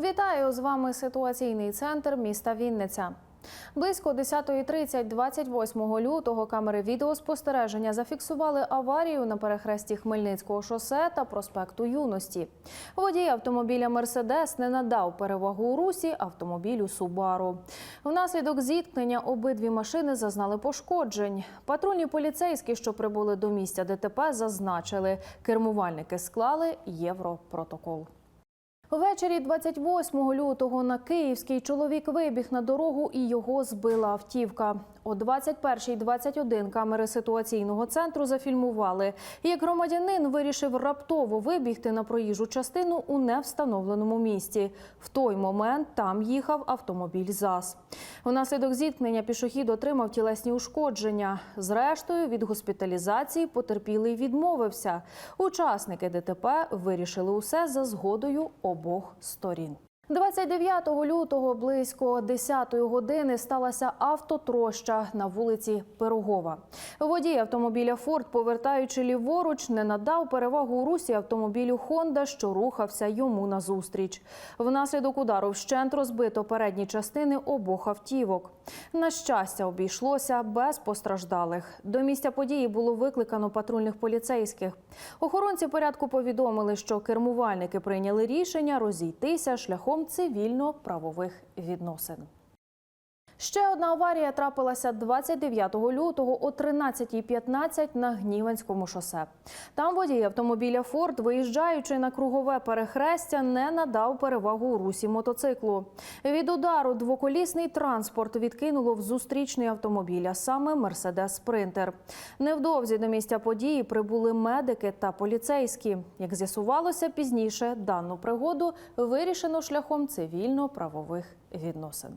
Вітаю з вами ситуаційний центр міста Вінниця. Близько 10.30 28 лютого камери відеоспостереження зафіксували аварію на перехресті Хмельницького шосе та проспекту Юності. Водій автомобіля Мерседес не надав перевагу у русі автомобілю Субару. Внаслідок зіткнення обидві машини зазнали пошкоджень. Патрульні поліцейські, що прибули до місця ДТП, зазначили, кермувальники склали європротокол. Ввечері 28 лютого на Київський чоловік вибіг на дорогу і його збила автівка. О 21.21 камери ситуаційного центру зафільмували, як громадянин вирішив раптово вибігти на проїжджу частину у невстановленому місці. В той момент там їхав автомобіль ЗАЗ. Внаслідок зіткнення пішохід отримав тілесні ушкодження. Зрештою, від госпіталізації потерпілий відмовився. Учасники ДТП вирішили усе за згодою обох сторін. 29 лютого близько 10 години сталася автотроща на вулиці Пирогова. Водій автомобіля Форд, повертаючи ліворуч, не надав перевагу у русі автомобілю Хонда, що рухався йому назустріч. Внаслідок удару вщент розбито передні частини обох автівок. На щастя, обійшлося без постраждалих. До місця події було викликано патрульних поліцейських. Охоронці порядку повідомили, що кермувальники прийняли рішення розійтися шляхом цивільно-правових відносин. Ще одна аварія трапилася 29 лютого о 13.15 на Гніванському шосе. Там водій автомобіля Форд, виїжджаючи на кругове перехрестя, не надав перевагу русі мотоциклу. Від удару двоколісний транспорт відкинуло в зустрічний автомобіль, а саме Мерседес Спринтер. Невдовзі до місця події прибули медики та поліцейські. Як з'ясувалося пізніше, дану пригоду вирішено шляхом цивільно-правових відносин.